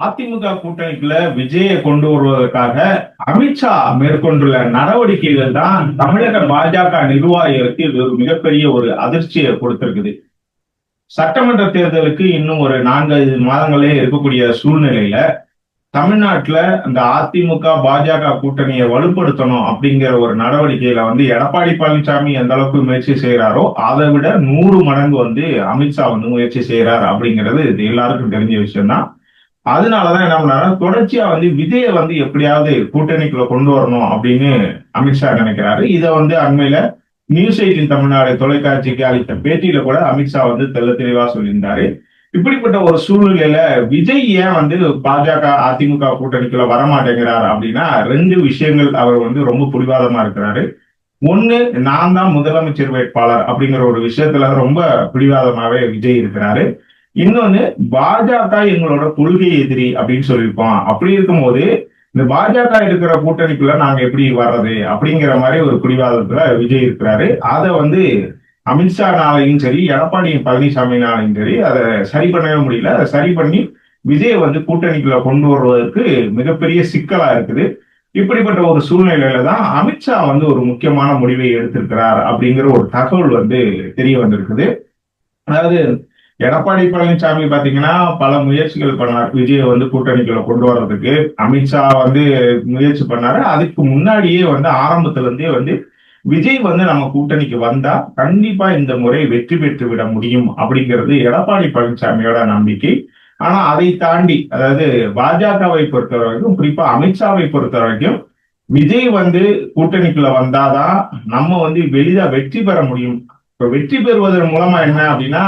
அதிமுக கூட்டணிக்குள்ள விஜயை கொண்டு வருவதற்காக அமித்ஷா மேற்கொண்டுள்ள நடவடிக்கைகள் தான் தமிழக பாஜக நிர்வாகிகளுக்கு இது ஒரு மிகப்பெரிய ஒரு அதிர்ச்சியை கொடுத்திருக்குது. சட்டமன்ற தேர்தலுக்கு இன்னும் ஒரு நான்கு மாதங்களே இருக்கக்கூடிய சூழ்நிலையில தமிழ்நாட்டுல அந்த அதிமுக பாஜக கூட்டணியை வலுப்படுத்தணும் அப்படிங்கிற ஒரு நடவடிக்கையில வந்து எடப்பாடி பழனிசாமி எந்த அளவுக்கு முயற்சி செய்யறாரோ அதை விட நூறு மடங்கு வந்து அமித்ஷா வந்து முயற்சி செய்யறாரு அப்படிங்கிறது இது எல்லாருக்கும் தெரிஞ்ச விஷயம் தான் அதனாலதான் என்ன பண்ணாரு தொடர்ச்சியா வந்து விஜய வந்து எப்படியாவது கூட்டணிக்குள்ள கொண்டு வரணும் அப்படின்னு அமித்ஷா நினைக்கிறாரு. இதை வந்து அண்மையில நியூஸ் எயிட்டின் தமிழ்நாடு தொலைக்காட்சிக்கு அளித்த பேட்டியில கூட அமித்ஷா வந்து தெல்ல தெளிவா சொல்லியிருந்தாரு. இப்படிப்பட்ட ஒரு சூழ்நிலையில விஜய் ஏன் வந்து பாஜக அதிமுக கூட்டணிக்குள்ள வரமாட்டேங்கிறார் அப்படின்னா ரெண்டு விஷயங்கள் அவர் வந்து ரொம்ப புடிவாதமா இருக்கிறாரு. ஒண்ணு நான் தான் முதலமைச்சர் வேட்பாளர் அப்படிங்கிற ஒரு விஷயத்துல ரொம்ப பிடிவாதமாவே விஜய் இருக்கிறாரு. இன்னொன்னு பாஜக எங்களோட கொள்கை எதிரி அப்படின்னு சொல்லியிருப்பான் அப்படி இருக்கும்போது இந்த பாஜக இருக்கிற கூட்டணிக்குள்ள நாங்க எப்படி வர்றது அப்படிங்கிற மாதிரி ஒரு பிடிவாதத்துல விஜய் இருக்கிறாரு. அதை வந்து அமித்ஷானாலையும் சரி எடப்பாடி பழனிசாமினாலையும் சரி அதை சரி பண்ணவே முடியல. அதை சரி பண்ணி விஜய் வந்து கூட்டணிக்குள்ள கொண்டு வருவதற்கு மிகப்பெரிய சிக்கலா இருக்குது. இப்படிப்பட்ட ஒரு சூழ்நிலையில தான் அமித்ஷா வந்து ஒரு முக்கியமான முடிவை எடுத்திருக்கிறார் அப்படிங்கிற ஒரு தகவல் வந்து தெரிய வந்திருக்குது. அதாவது எடப்பாடி பழனிசாமி பாத்தீங்கன்னா பல முயற்சிகள் பண்ணார். விஜயை வந்து கூட்டணிக்குள்ள கொண்டு வர்றதுக்கு. அமித்ஷா வந்து முயற்சி பண்ணாரு. அதுக்கு முன்னாடியே வந்து ஆரம்பத்துல இருந்தே வந்து விஜய் வந்து நம்ம கூட்டணிக்கு வந்தா கண்டிப்பா இந்த முறை வெற்றி பெற்று விட முடியும் அப்படிங்கிறது எடப்பாடி பழனிசாமியோட நம்பிக்கை. ஆனா அதை தாண்டி அதாவது பாஜகவை பொறுத்த வரைக்கும் குறிப்பா அமித்ஷாவை பொறுத்த வரைக்கும் விஜய் வந்து கூட்டணிக்குள்ள வந்தாதான் நம்ம வந்து வெளியா வெற்றி பெற முடியும் இப்ப வெற்றி பெறுவதன் மூலமா என்ன அப்படின்னா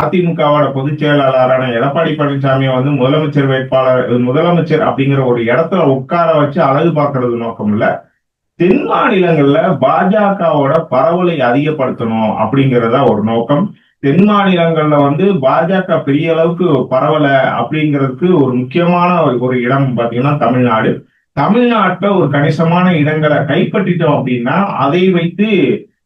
அதிமுகவோட பொதுச் செயலாளரான எடப்பாடி பழனிசாமியை வந்து முதலமைச்சர் வேட்பாளர் முதலமைச்சர் அப்படிங்கிற ஒரு இடத்துல உட்கார வச்சு அழகு பார்க்கறது நோக்கம் இல்ல. தென் மாநிலங்கள்ல பாஜகவோட பரவலை அதிகப்படுத்தணும் அப்படிங்கறதா ஒரு நோக்கம். தென் மாநிலங்கள்ல வந்து பாஜக பெரிய அளவுக்கு பரவல அப்படிங்கிறதுக்கு ஒரு முக்கியமான ஒரு இடம் பாத்தீங்கன்னா தமிழ்நாடு. தமிழ்நாட்டுல ஒரு கணிசமான இடங்களை கைப்பற்றிட்டோம் அப்படின்னா அதை வைத்து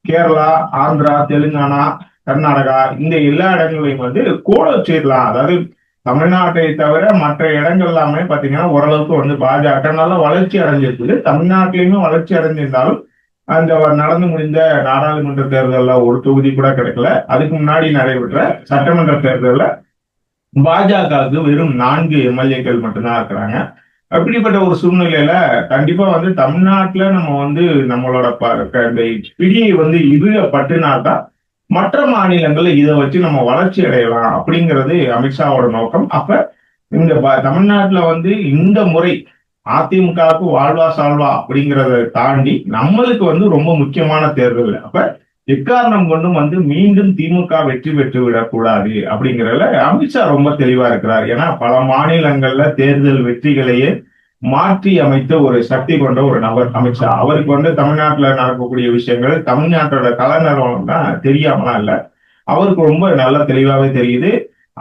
கேரளா ஆந்திரா தெலுங்கானா கர்நாடகா இந்த எல்லா இடங்களையும் வந்து கூட வச்சிடலாம். அதாவது தமிழ்நாட்டை தவிர மற்ற இடங்கள் எல்லாமே பாத்தீங்கன்னா ஓரளவுக்கு வந்து பாஜக நல்லா வளர்ச்சி அடைஞ்சிருக்குது. தமிழ்நாட்டிலையுமே வளர்ச்சி அடைஞ்சிருந்தாலும் அந்த நடந்து முடிந்த நாடாளுமன்ற தேர்தலில் ஒரு தொகுதி கூட கிடைக்கல. அதுக்கு முன்னாடி நடைபெற்ற சட்டமன்ற தேர்தலில் பாஜகவுக்கு வெறும் நான்கு எம்எல்ஏக்கள் மட்டும்தான் இருக்கிறாங்க. அப்படிப்பட்ட ஒரு சூழ்நிலையில கண்டிப்பா வந்து தமிழ்நாட்டுல நம்ம வந்து நம்மளோட இந்த பிடியை வந்து இது பட்டுனாதான் மற்ற மாநிலங்கள்ல இதை வச்சு நம்ம வளர்ச்சி அடையலாம் அப்படிங்கிறது அமித்ஷாவோட நோக்கம். அப்ப இந்த தமிழ்நாட்டுல வந்து இந்த முறை அதிமுகவுக்கு வாழ்வா சால்வா அப்படிங்கிறத தாண்டி நம்மளுக்கு வந்து ரொம்ப முக்கியமான தேர்தல். அப்ப எக்காரணம் கொண்டும் வந்து மீண்டும் திமுக வெற்றி பெற்று விடக்கூடாது அப்படிங்கிறதுல அமித்ஷா ரொம்ப தெளிவா இருக்கிறார். ஏன்னா பல மாநிலங்கள்ல தேர்தல் வெற்றிகளையே மாற்றி அமைத்த ஒரு சக்தி கொண்ட ஒரு நபர் அமித்ஷா அவருக்கு வந்து தமிழ்நாட்டுல நடக்கக்கூடிய விஷயங்கள் தமிழ்நாட்டோட கலைஞரம் தான் தெரியாமலாம் இல்ல. அவருக்கு ரொம்ப நல்ல தெளிவாவே தெரியுது.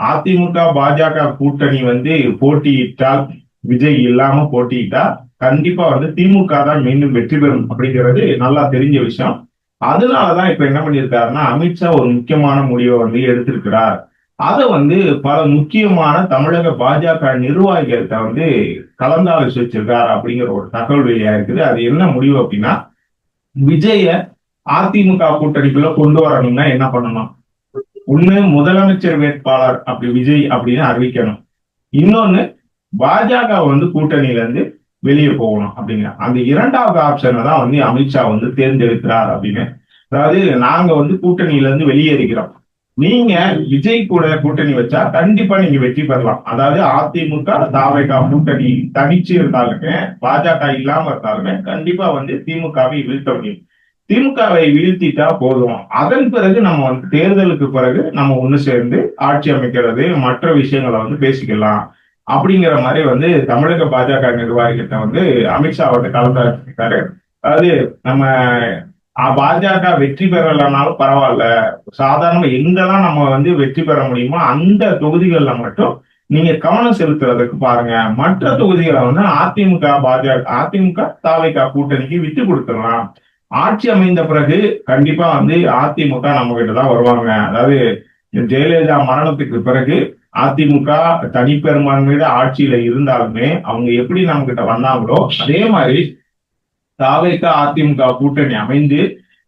அதிமுக பாஜக கூட்டணி வந்து போட்டியிட்டால் விஜய் இல்லாம போட்டியிட்டா கண்டிப்பா வந்து திமுக தான் மீண்டும் வெற்றி பெறும் அப்படிங்கிறது நல்லா தெரிஞ்ச விஷயம். அதனாலதான் இப்ப என்ன பண்ணியிருக்காருன்னா அமித்ஷா ஒரு முக்கியமான முடிவை வந்து எடுத்திருக்கிறார். அதை வந்து பல முக்கியமான தமிழக பாஜக நிர்வாகிகள்கிட்ட வந்து கலந்தாலோசி வச்சிருக்காரு அப்படிங்கிற ஒரு தகவல் வெளியா இருக்குது. அது என்ன முடிவு அப்படின்னா விஜய அதிமுக கூட்டணிக்குள்ள கொண்டு வரணும்னா என்ன பண்ணணும்? ஒண்ணு முதலமைச்சர் வேட்பாளர் அப்படி விஜய் அப்படின்னு அறிவிக்கணும். இன்னொன்னு பாஜக வந்து கூட்டணியில இருந்து வெளியே போகணும் அப்படிங்கிற. அந்த இரண்டாவது ஆப்ஷனை தான் வந்து அமித்ஷா வந்து தேர்ந்தெடுக்கிறார் அப்படின்னு. அதாவது நாங்க வந்து கூட்டணியில இருந்து வெளியேறிக்கிறோம். நீங்க விஜய் கூட கூட்டணி வச்சா கண்டிப்பா நீங்க வெற்றி பெறலாம். அதாவது அதிமுக தாவைக்கா கூட்டணி தனிச்சு இருந்தாலுமே பாஜக இல்லாம இருந்தாலுமே கண்டிப்பா வந்து திமுகவை வீழ்த்த முடியும். திமுகவை வீழ்த்திட்டா போதும். அதன் பிறகு நம்ம வந்து தேர்தலுக்கு பிறகு நம்ம ஒண்ணு சேர்ந்து ஆட்சி அமைக்கிறது மற்ற விஷயங்களை வந்து பேசிக்கலாம். அப்படிங்கிற மாதிரி வந்து தமிழக பாஜக நிர்வாகிகிட்ட வந்து அமித்ஷா வந்து கலந்தாரு அதாவது நம்ம பாஜக வெற்றி பெறலைனாலும் பரவாயில்ல. சாதாரண எங்கெல்லாம் நம்ம வந்து வெற்றி பெற முடியுமோ அந்த தொகுதிகள்ல மட்டும் நீங்க கவனம் செலுத்துறதுக்கு பாருங்க. மற்ற தொகுதிகளை வந்து அதிமுக பாஜக அதிமுக தாவைக்கா கூட்டணிக்கு விட்டு கொடுத்துடலாம். ஆட்சி அமைந்த பிறகு கண்டிப்பா வந்து அதிமுக நம்ம கிட்ட தான் வருவாங்க. அதாவது ஜெயலலிதா மரணத்துக்கு பிறகு அதிமுக தனிப்பெரும்பான்மையில ஆட்சியில இருந்தாலுமே அவங்க எப்படி நம்ம கிட்ட வந்தாங்களோ அதே மாதிரி தாவைக்கு அதிமுக கூட்டணி அமைந்து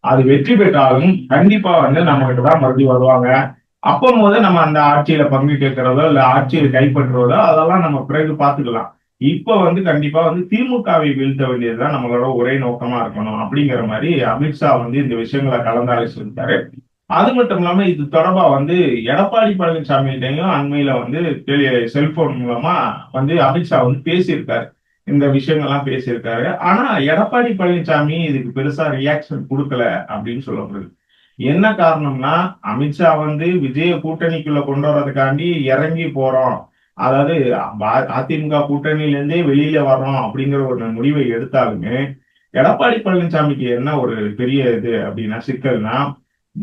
அது வெற்றி பெற்றாலும் கண்டிப்பா வந்து நம்ம கிட்டதான் மறுபடி வருவாங்க. அப்போ போது நம்ம அந்த ஆட்சியில பங்கு கேட்கறதோ இல்ல ஆட்சியில கைப்பற்றுறதோ அதெல்லாம் நம்ம பிறகு பார்த்துக்கலாம். இப்ப வந்து கண்டிப்பா வந்து திமுகவை வீழ்த்த வேண்டியதுதான் நம்மளோட ஒரே நோக்கமா இருக்கணும் அப்படிங்கிற மாதிரி அமித்ஷா வந்து இந்த விஷயங்களை கலந்தாலோசித்தாரு அது மட்டும் இல்லாம இது தொடர்பா வந்து எடப்பாடி பழனிசாமிகிட்டையும் அண்மையில வந்து செல்போன் மூலமா வந்து அமித்ஷா வந்து பேசியிருக்காரு. இந்த விஷயங்கள்லாம் பேசியிருக்காரு. ஆனா எடப்பாடி பழனிசாமி இதுக்கு பெருசா ரியாக்ஷன் கொடுக்கல அப்படின்னு சொல்லப்படுது என்ன காரணம்னா அமித்ஷா வந்து விஜய கூட்டணிக்குள்ள கொண்டு வர்றதுக்காண்டி இறங்கி போறோம். அதாவது அதிமுக கூட்டணியிலேருந்தே வெளியில வர்றோம் அப்படிங்கிற ஒரு முடிவை எடுத்தாலுமே எடப்பாடி பழனிசாமிக்கு என்ன ஒரு பெரிய இது அப்படின்னா சிக்கல்னா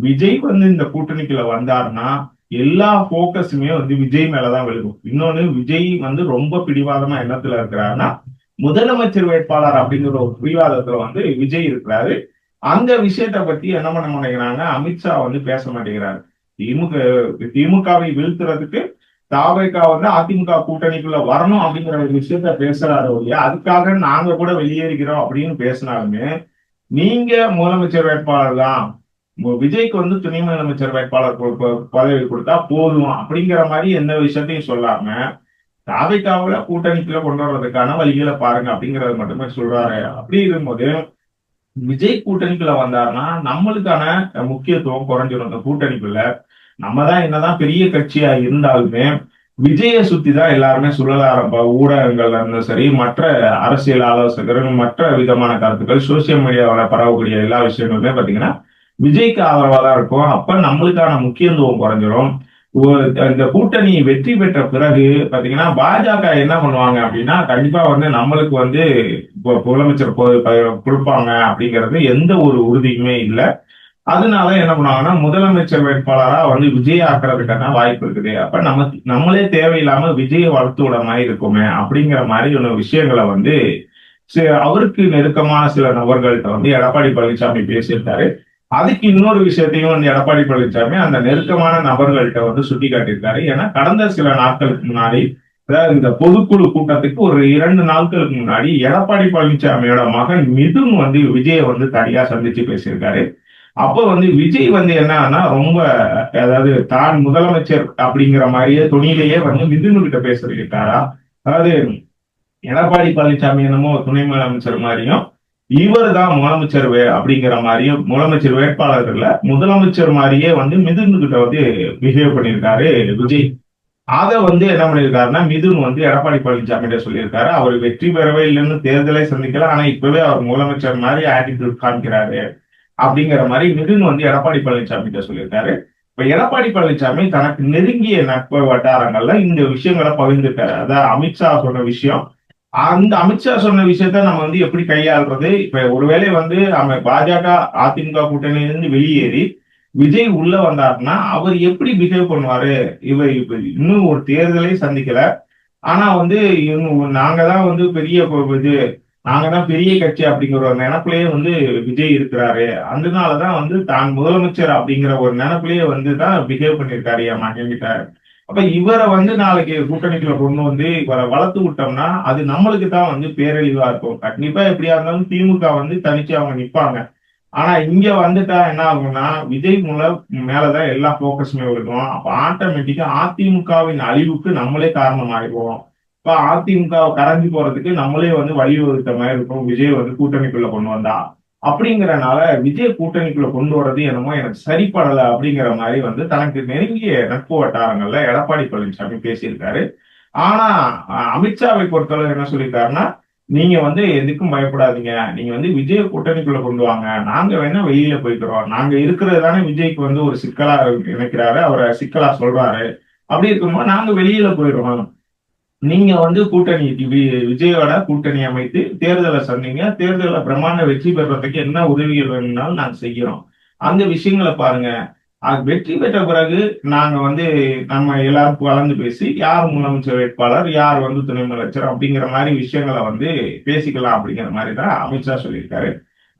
விஜய் வந்து இந்த கூட்டணிக்குள்ள வந்தாருன்னா எல்லா போக்கஸுமே வந்து விஜய் மேலதான் விழுகும். இன்னொன்னு விஜய் வந்து ரொம்ப பிடிவாதமா எண்ணத்துல இருக்கிறாருன்னா முதலமைச்சர் வேட்பாளர் அப்படிங்கிற ஒரு பிடிவாதத்துல வந்து விஜய் இருக்கிறாரு. அந்த விஷயத்த பத்தி என்ன பண்ண மாட்டேங்கிறாங்க? அமித்ஷா வந்து பேச மாட்டேங்கிறாரு. திமுக திமுகவை வீழ்த்துறதுக்கு தாவைக்கா வந்து அதிமுக கூட்டணிக்குள்ள வரணும் அப்படிங்கிற ஒரு விஷயத்த பேசுறாரு இல்லையா அதுக்காக நாங்க கூட வெளியேறிக்கிறோம் அப்படின்னு பேசினாலுமே நீங்க முதலமைச்சர் வேட்பாளர் தான். விஜய்க்கு வந்து துணை முதலமைச்சர் வேட்பாளர் பதவி கொடுத்தா போதும் அப்படிங்கிற மாதிரி எந்த விஷயத்தையும் சொல்லாம தாவைக்காவில கூட்டணிக்குள்ள கொண்டு வர்றதுக்கான வழிகளை பாருங்க அப்படிங்கறது மட்டுமே சொல்றாரு. அப்படி இருக்கும்போது விஜய் கூட்டணிக்குள்ள வந்தாருன்னா நம்மளுக்கான முக்கியத்துவம் குறைஞ்சிடும் இந்த கூட்டணிக்குள்ள நம்ம தான் என்னதான் பெரிய கட்சியா இருந்தாலுமே விஜய சுத்தி தான் எல்லாருமே சொல்லல ஆரம்ப ஊடகங்கள்ல இருந்தும் சரி மற்ற அரசியல் ஆலோசகர்கள் மற்ற விதமான கருத்துக்கள் சோசியல் மீடியாவில் பரவக்கூடிய எல்லா விஷயங்களுமே பாத்தீங்கன்னா விஜய்க்கு ஆதரவா தான் இருக்கும். அப்ப நம்மளுக்கான முக்கியத்துவம் குறைஞ்சிரும். இந்த கூட்டணி வெற்றி பெற்ற பிறகு பாத்தீங்கன்னா பாஜக என்ன பண்ணுவாங்க அப்படின்னா கண்டிப்பா வந்து நம்மளுக்கு வந்து முதலமைச்சர் கொடுப்பாங்க அப்படிங்கிறது எந்த ஒரு உறுதியுமே இல்லை. அதனால என்ன பண்ணுவாங்கன்னா முதலமைச்சர் வேட்பாளரா வந்து விஜய் ஆக்குறதுக்கான வாய்ப்பு இருக்குது. அப்ப நம்ம நம்மளே தேவையில்லாம விஜய வளர்த்து விட மாதிரி இருக்குமே அப்படிங்கிற மாதிரி ஒரு விஷயங்களை வந்து அவருக்கு நெருக்கமான சில நபர்கள்ட்ட வந்து எடப்பாடி பழனிசாமி பேசியிருக்காரு. அதுக்கு இன்னொரு விஷயத்தையும் வந்து எடப்பாடி பழனிசாமி அந்த நெருக்கமான நபர்கள்ட்ட வந்து சுட்டி காட்டியிருக்காரு ஏன்னா கடந்த சில நாட்களுக்கு முன்னாடி அதாவது இந்த பொதுக்குழு கூட்டத்துக்கு ஒரு இரண்டு நாட்களுக்கு முன்னாடி எடப்பாடி பழனிசாமியோட மகன் மிதுன் வந்து விஜயை வந்து தனியா சந்திச்சு பேசியிருக்காரு. அப்போ வந்து விஜய் வந்து என்னன்னா ரொம்ப அதாவது தான் முதலமைச்சர் அப்படிங்கிற மாதிரியே துணியிலேயே வந்து மிதுன் கிட்ட பேசிருக்காரா அதாவது எடப்பாடி பழனிசாமி என்னமோ துணை முதலமைச்சர் மாதிரியும் இவர் தான் முதலமைச்சர் அப்படிங்கிற மாதிரியும் முதலமைச்சர் வேட்பாளர்கள்ல முதலமைச்சர் மாதிரியே வந்து மிதுன் கிட்ட வந்து பிஹேவ் பண்ணியிருக்காரு விஜய். அதை வந்து என்ன பண்ணியிருக்காருன்னா மிதுன் வந்து எடப்பாடி பழனிசாமி சொல்லியிருக்காரு. அவர் வெற்றி பெறவே இல்லைன்னு தேர்தலை சந்திக்கல. ஆனா இப்பவே அவர் முதலமைச்சர் மாதிரி ஆட்டிடியூட் காமிக்கிறாரு அப்படிங்கிற மாதிரி மிதுன் வந்து எடப்பாடி பழனிசாமி கிட்ட சொல்லியிருக்காரு. இப்ப எடப்பாடி பழனிசாமி தனக்கு நெருங்கிய நட்பு வட்டாரங்கள்ல இந்த விஷயங்களை பகிர்ந்துட்டாரு. அதாவது அமித்ஷா சொன்ன விஷயம் அந்த அமித்ஷா சொன்ன விஷயத்த நம்ம வந்து எப்படி கையாளுறது? இப்ப ஒருவேளை வந்து நம்ம பாஜக அதிமுக கூட்டணியிலிருந்து வெளியேறி விஜய் உள்ள வந்தாருன்னா அவர் எப்படி பிஹேவ் பண்ணுவாரு? இவர் இப்ப இன்னும் ஒரு தேர்தலை சந்திக்கல. ஆனா வந்து நாங்க தான் வந்து பெரிய இது நாங்க தான் பெரிய கட்சி அப்படிங்கிற ஒரு நினப்பிலேயே வந்து விஜய் இருக்கிறாரு. அதனாலதான் வந்து தான் முதலமைச்சர் அப்படிங்கிற ஒரு நினப்பிலேயே வந்து தான் பிஹேவ் பண்ணியிருக்காரு என் மகன் கிட்ட அப்ப இவரை வந்து நாளைக்கு கூட்டணிக்குள்ள கொண்டு வந்து இவரை வளர்த்து விட்டோம்னா அது நம்மளுக்கு தான் வந்து பேரழிவா இருக்கும். கண்டிப்பா எப்படியா இருந்தாலும் திமுக வந்து தனிச்சு அவங்க நிப்பாங்க. ஆனா இங்க வந்துட்டா என்ன ஆகும்னா விஜய் மூலம் மேலதான் எல்லா போக்கஸுமே இருக்கும் அப்ப ஆட்டோமேட்டிக்கா அதிமுகவின் அழிவுக்கு நம்மளே காரணம் ஆயிடுவோம் இப்ப அதிமுக கரைஞ்சு போறதுக்கு நம்மளே வந்து வழிவகுத்த மாதிரி இருக்கும். விஜய் வந்து கூட்டணிக்குள்ள கொண்டு வந்தா. அப்படிங்கிறனால விஜய் கூட்டணிக்குள்ள கொண்டு வரது என்னமோ எனக்கு சரிப்படல அப்படிங்கிற மாதிரி வந்து தனக்கு நெருங்கிய நட்பு வட்டாரங்கள்ல எடப்பாடி பழனிசாமி பேசியிருக்காரு. ஆனா அமித்ஷாவை பொறுத்தளவு என்ன சொல்லியிருக்காருன்னா நீங்க வந்து எதுக்கும் பயப்படாதீங்க. நீங்க வந்து விஜய் கூட்டணிக்குள்ள கொண்டு வாங்க. நாங்க வேணா வெளியில போய்க்கிறோம். நாங்க இருக்கிறது தானே விஜய்க்கு வந்து ஒரு சிக்கலா நினைக்கிறாரு. அவரை சிக்கலா சொல்றாரு. அப்படி இருக்கும்போது நாங்க வெளியில போயிடுவோம் நீங்க வந்து கூட்டணி விஜயோட கூட்டணி அமைத்து தேர்தலை சொன்னீங்க தேர்தலில் பிரமாண்ட வெற்றி பெறதுக்கு என்ன உதவிகள் வேணும்னாலும் நாங்க செய்யறோம். அந்த விஷயங்களை பாருங்க. வெற்றி பெற்ற பிறகு நாங்க வந்து நம்ம எல்லாரும் கலந்து பேசி யார் முதலமைச்சர் வேட்பாளர் யார் வந்து துணை முதலமைச்சர் அப்படிங்கிற மாதிரி விஷயங்களை வந்து பேசிக்கலாம் அப்படிங்கிற மாதிரி தான் அமித்ஷா சொல்லியிருக்காரு.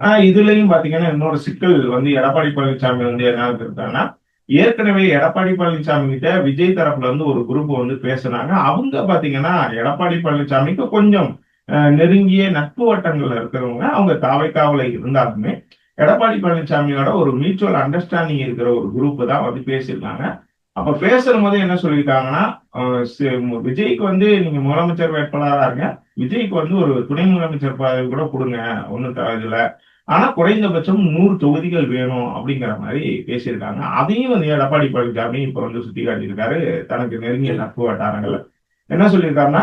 ஆஹ் இதுலயும் பாத்தீங்கன்னா இன்னொரு சிக்கல் வந்து எடப்பாடி பழனிசாமி வந்து என்ன இருக்காங்கன்னா ஏற்கனவே எடப்பாடி பழனிசாமி கிட்ட விஜய் தரப்புல இருந்து ஒரு குரூப் வந்து பேசுனாங்க. அவங்க பாத்தீங்கன்னா எடப்பாடி பழனிசாமிக்கு கொஞ்சம் நெருங்கிய நட்பு வட்டங்கள்ல இருக்கிறவங்க அவங்க தாவைக்காவல இருந்தாலுமே எடப்பாடி பழனிசாமியோட ஒரு மியூச்சுவல் அண்டர்ஸ்டாண்டிங் இருக்கிற ஒரு குரூப் தான் வந்து பேசியிருக்காங்க. அப்ப பேசும்போது என்ன சொல்லியிருக்காங்கன்னா விஜய்க்கு வந்து நீங்க முதலமைச்சர் வேட்பாளராக இருங்க. விஜய்க்கு வந்து ஒரு துணை முதலமைச்சர் பதவி கூட கொடுங்க. ஒன்றும் இதுல ஆனா குறைந்தபட்சம் நூறு தொகுதிகள் வேணும் அப்படிங்கிற மாதிரி பேசியிருக்காங்க. அதையும் வந்து எடப்பாடி பழனிசாமி இப்ப வந்து சுட்டி காட்டியிருக்காரு? தனக்கு நெருங்கிய நட்பு வட்டாரங்கள்ல. என்ன சொல்லியிருக்காருன்னா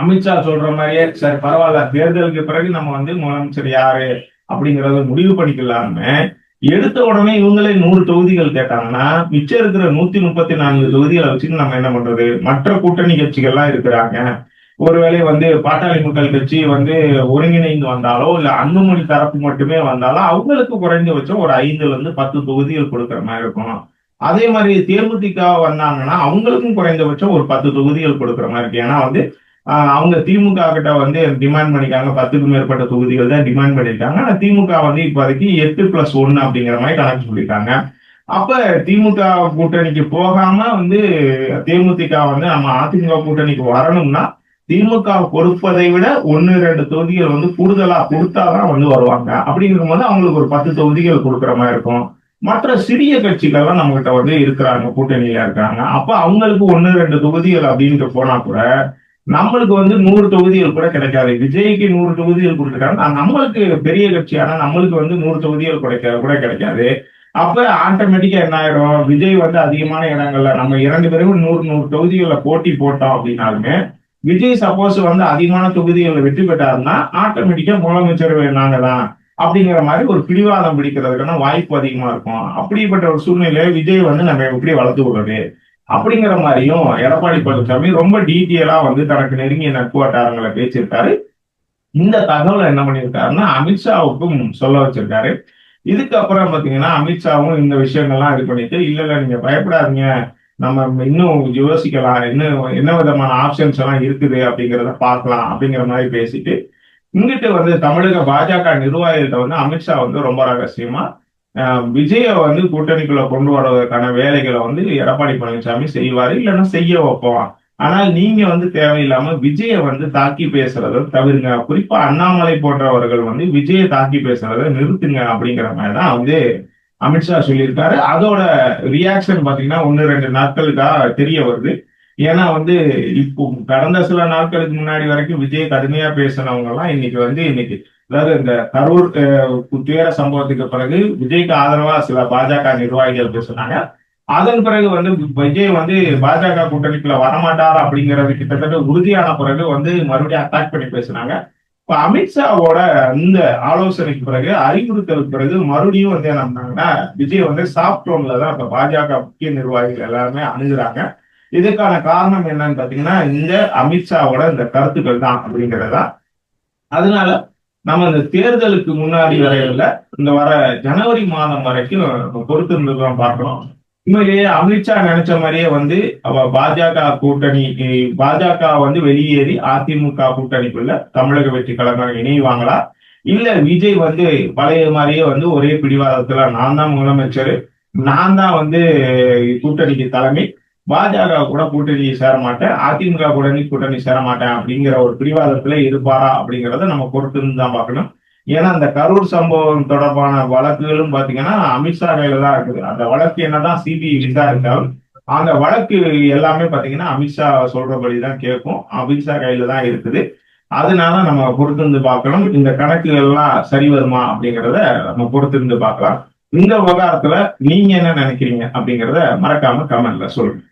அமித்ஷா சொல்ற மாதிரியே சரி பரவாயில்ல தேர்தலுக்கு பிறகு நம்ம வந்து முதலமைச்சர் யாரு? அப்படிங்கறத முடிவு பண்ணிக்கலாம. எடுத்த உடனே இவங்களே நூறு தொகுதிகள் கேட்டாங்கன்னா மிச்சம் இருக்கிற நூத்தி முப்பத்தி நான்கு தொகுதிகளை வச்சுட்டு நம்ம என்ன பண்றது? மற்ற கூட்டணி கட்சிகள்லாம் இருக்கிறாங்க. ஒருவேளை வந்து பாட்டாளி மக்கள் கட்சி வந்து ஒருங்கிணைந்து வந்தாலோ இல்ல அன்புமணி தரப்பு மட்டுமே வந்தாலும் அவங்களுக்கு குறைந்தபட்சம் ஒரு ஐந்துல இருந்து பத்து தொகுதிகள் கொடுக்குற மாதிரி இருக்கும் அதே மாதிரி தேமுதிக வந்தாங்கன்னா அவங்களுக்கும் குறைந்தபட்சம் ஒரு பத்து தொகுதிகள் கொடுக்குற மாதிரி இருக்கு. ஏன்னா வந்து ஆஹ், அவங்க திமுக கிட்ட வந்து டிமாண்ட் பண்ணிருக்காங்க பத்துக்கும் மேற்பட்ட தொகுதிகள் தான் டிமாண்ட் பண்ணிருக்காங்க ஆனா திமுக வந்து இப்போதைக்கு எட்டு பிளஸ் ஒன்னு அப்படிங்கிற மாதிரி கணக்கு சொல்லியிருக்காங்க. அப்ப திமுக கூட்டணிக்கு போகாம வந்து தேமுதிக வந்து நம்ம அதிமுக கூட்டணிக்கு வரணும்னா திமுக கொடுப்பதை விட ஒன்னு ரெண்டு தொகுதிகள் வந்து கூடுதலா கொடுத்தாதான் வந்து வருவாங்க. அப்படிங்கிற போது அவங்களுக்கு ஒரு பத்து தொகுதிகள் கொடுக்குற மாதிரி இருக்கும். மற்ற சிறிய கட்சிகள்லாம் நம்ம கிட்ட வந்து இருக்கிறாங்க கூட்டணியில இருக்காங்க அப்ப அவங்களுக்கு ஒன்னு ரெண்டு தொகுதிகள் அப்படின்ட்டு போனா கூட நம்மளுக்கு வந்து நூறு தொகுதிகள் கூட கிடைக்காது. விஜய்க்கு நூறு தொகுதிகள் கொடுத்துருக்காங்க நம்மளுக்கு பெரிய கட்சியான நம்மளுக்கு வந்து நூறு தொகுதிகள் கிடைக்க கூட கிடைக்காது. அப்ப ஆட்டோமேட்டிக்கா என்ன ஆயிடும் விஜய் வந்து அதிகமான இடங்கள்ல நம்ம இரண்டு பேரும் நூறு நூறு தொகுதிகளில் போட்டி போட்டோம் அப்படின்னாலுமே விஜய் சப்போஸ் வந்து அதிகமான தொகுதிகளில் வெற்றி பெற்றாருன்னா ஆட்டோமேட்டிக்கா முதலமைச்சர் நாங்க தான் அப்படிங்கிற மாதிரி ஒரு பிடிவாதம் பிடிக்கிறதுக்கான வாய்ப்பு அதிகமா இருக்கும். அப்படிப்பட்ட ஒரு சூழ்நிலையை விஜய் வந்து நம்ம எப்படி வளர்த்து விடுறது அப்படிங்கிற மாதிரியும் எடப்பாடி பழனிசாமி ரொம்ப டீட்டெயிலா வந்து தனக்கு நெருங்கிய நட்பு வட்டாரங்களை பேசியிருக்காரு. இந்த தகவலை என்ன பண்ணியிருக்காருன்னா அமித்ஷாவுக்கும் சொல்ல வச்சிருக்காரு. இதுக்கப்புறம் பாத்தீங்கன்னா அமித்ஷாவும் இந்த விஷயங்கள்லாம் இது பண்ணிட்டு இல்ல இல்ல நீங்க பயப்படாதீங்க. நம்ம இன்னும் யோசிக்கலாம். இன்னும் என்ன விதமான ஆப்ஷன்ஸ் எல்லாம் இருக்குது அப்படிங்கிறத பார்க்கலாம் அப்படிங்கிற மாதிரி பேசிட்டு இங்கிட்டு வந்து தமிழக பாஜக நிர்வாகிகிட்ட வந்து அமித்ஷா வந்து ரொம்ப ரகசியமா அஹ், விஜய வந்து கூட்டணிக்குள்ள கொண்டு வர்றதுக்கான வேலைகளை வந்து எடப்பாடி பழனிசாமி செய்வாரு இல்லைன்னா செய்ய வைப்போம் ஆனால் நீங்க வந்து தேவையில்லாம விஜய வந்து தாக்கி பேசுறத தவிருங்க. குறிப்பா அண்ணாமலை போன்றவர்கள் வந்து விஜய தாக்கி பேசுறத நிறுத்துங்க அப்படிங்கிற மாதிரி தான் வந்து அமித்ஷா சொல்லியிருக்காரு. அதோட ரியாக்ஷன் பாத்தீங்கன்னா ஒன்னு ரெண்டு நாட்களுக்காக தெரிய வருது. ஏன்னா வந்து இப்போ கடந்த சில நாட்களுக்கு முன்னாடி வரைக்கும் விஜய் கடுமையா பேசினவங்க எல்லாம் இன்னைக்கு வந்து இன்னைக்கு அதாவது இந்த கரூர் துயர சம்பவத்துக்கு பிறகு விஜய்க்கு ஆதரவா சில பாஜக நிர்வாகிகள் பேசுனாங்க. அதன் பிறகு வந்து விஜய் வந்து பாஜக கூட்டணிக்குள்ள வரமாட்டார் அப்படிங்கிறது கிட்டத்தட்ட உறுதியான பிறகு வந்து மறுபடியும் அட்டாக் பண்ணி பேசுனாங்க. இப்ப அமித்ஷாவோட இந்த ஆலோசனைக்கு பிறகு அறிவுறுத்தலுக்கு பிறகு மறுபடியும் வந்து என்ன பண்ணாங்கன்னா விஜய் வந்து சாஃப்ட் டோன்ல தான் இப்ப பாஜக முக்கிய நிர்வாகிகள் எல்லாருமே அணுகுறாங்க. இதுக்கான காரணம் என்னன்னு பாத்தீங்கன்னா இந்த அமித்ஷாவோட இந்த கருத்துக்கள் தான் அப்படிங்கிறதா. அதனால நம்ம இந்த தேர்தலுக்கு முன்னாடி வரையில இந்த வர ஜனவரி மாதம் வரைக்கும் நம்ம தான் பார்க்கணும். உண்மையிலேயே அமித்ஷா நினைச்ச மாதிரியே வந்து அவ பாஜக கூட்டணி பாஜக வந்து வெளியேறி அதிமுக கூட்டணிக்குள்ள தமிழக வெற்றி கழகம் இணைவாங்களா? இல்ல விஜய் வந்து பழைய மாதிரியே வந்து ஒரே பிடிவாதத்துல நான் தான் முதலமைச்சர் நான் தான் வந்து கூட்டணிக்கு தலைமை பாஜக கூட கூட்டணி சேர மாட்டேன் அதிமுக கூட்டணி கூட்டணி சேர மாட்டேன் அப்படிங்கிற ஒரு பிடிவாதத்துல இருப்பாரா அப்படிங்கறத நம்ம பொறுத்து தான் பார்க்கணும். ஏன்னா அந்த கரூர் சம்பவம் தொடர்பான வழக்குகளும் பாத்தீங்கன்னா அமித்ஷா கையில தான் இருக்குது. அந்த வழக்கு என்னதான் சிபிஐ விசாரித்தாலும் அந்த வழக்கு எல்லாமே பாத்தீங்கன்னா அமித்ஷா சொல்றபடி தான் கேட்கும். அமித்ஷா கையில தான் இருக்குது. அதனால நம்ம பொறுத்திருந்து பார்க்கணும். இந்த கணக்குகள் எல்லாம் சரி வருமா அப்படிங்கிறத நம்ம பொறுத்திருந்து பார்க்கலாம். இந்த விவகாரத்துல நீங்க என்ன நினைக்கிறீங்க அப்படிங்கிறத மறக்காம கமெண்ட்ல சொல்லுங்க.